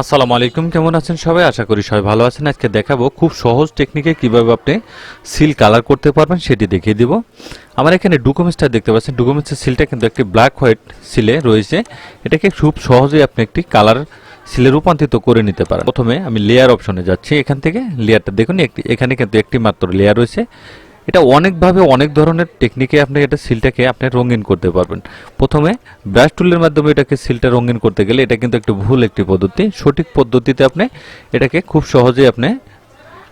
আসসালামু আলাইকুম, কেমন আছেন সবাই? আশা করি সবাই ভালো আছেন। আজকে দেখাবো খুব সহজ টেকনিকে কীভাবে আপনি সিল কালার করতে পারবেন, সেটি দেখিয়ে দিব। আমার এখানে ডকুমেন্টসটা দেখতে পাচ্ছেন। ডকুমেন্টসের সিলটা কিন্তু একটি ব্ল্যাক হোয়াইট সিলে রয়েছে। এটাকে খুব সহজেই আপনি একটি কালার সিলে রূপান্তরিত করে নিতে পারেন। প্রথমে আমি লেয়ার অপশনে যাচ্ছি। এখান থেকে লেয়ারটা দেখুন, একটি এখানে কিন্তু একটি মাত্র লেয়ার রয়েছে। এটা অনেকভাবে অনেক ধরনের টেকনিকে আপনি এটা সিলটাকে আপনি রঙিন করতে পারবেন। প্রথমে ব্রাশ টুলের মাধ্যমে এটাকে সিলটা রঙিন করতে গেলে এটা কিন্তু একটু ভুল একটি পদ্ধতি। সঠিক পদ্ধতিতে আপনি এটাকে খুব সহজেই আপনি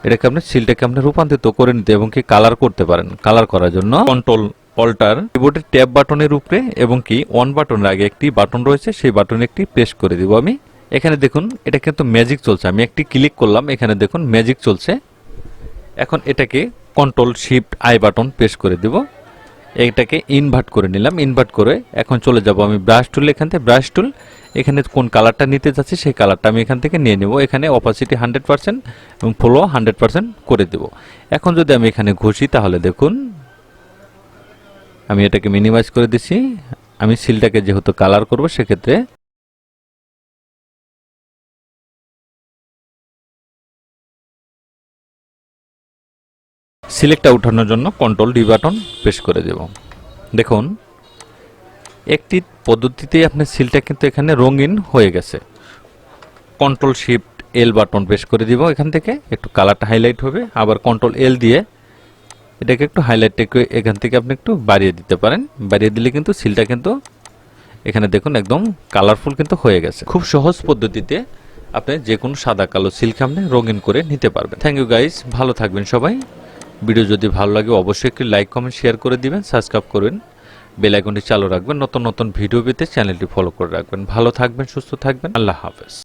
এটাকে আপনি সিলটাকে আপনি রূপান্তরিত করে নিতে এবং কি কালার করতে পারেন। কালার করার জন্য কন্ট্রোল অল্টার কিবোর্ডের ট্যাব বাটনের উপরে এবং কি অন বাটনের আগে একটি বাটন রয়েছে, সেই বাটনে একটি প্রেস করে দিব আমি। এখানে দেখুন, এটা কিন্তু ম্যাজিক চলছে। আমি একটি ক্লিক করলাম, এখানে দেখুন ম্যাজিক চলছে। এখন এটাকে control shift I button press করে দেব। এটাকে ইনভার্ট করে নিলাম। ইনভার্ট করে এখন চলে যাব আমি ব্রাশ টুল এখান থেকে। ব্রাশ টুল এখানে কোন কালারটা নিতে চাচ্ছি সেই কালারটা আমি এখান থেকে নিয়ে নেব। এখানে অপাসিটি হান্ড্রেড পার্সেন্ট এবং ফ্লো হান্ড্রেড পার্সেন্ট করে দেব। এখন যদি আমি এখানে ঘষি তাহলে দেখুন, আমি এটাকে মিনিমাইজ করে দিছি। আমি সিলটাকে যেহেতু কালার করব, সেক্ষেত্রে সিলেক্টটা উঠানোর জন্য কন্ট্রোল ডি বাটন প্রেস করে দেব। দেখুন, একটি পদ্ধতিতে আপনার সিলটা কিন্তু এখানে রঙিন হয়ে গেছে। Control shift L button press করে দিব এখান থেকে। একটু কালারটা হাইলাইট হবে। আবার কন্ট্রোল এল দিয়ে এটাকে একটু হাইলাইট এখান থেকে আপনি একটু বাড়িয়ে দিতে পারেন। বাড়িয়ে দিলে কিন্তু সিলটা কিন্তু এখানে দেখুন একদম কালারফুল কিন্তু হয়ে গেছে। খুব সহজ পদ্ধতিতে আপনি যে কোনো সাদা কালো সিল্ক আপনি রঙিন করে নিতে পারবেন। থ্যাংক ইউ গাইস ভালো থাকবেন সবাই। ভিডিও যদি ভালো লাগে, অবশ্যই একটি লাইক, কমেন্ট, শেয়ার করে দিবেন, সাবস্ক্রাইব করবেন। বেল আইকনটি চালু রাখবেন, নতুন নতুন ভিডিও পেতে চ্যানেলটি ফলো করে রাখবেন। ভালো থাকবেন, সুস্থ থাকবেন, আল্লাহ হাফেজ।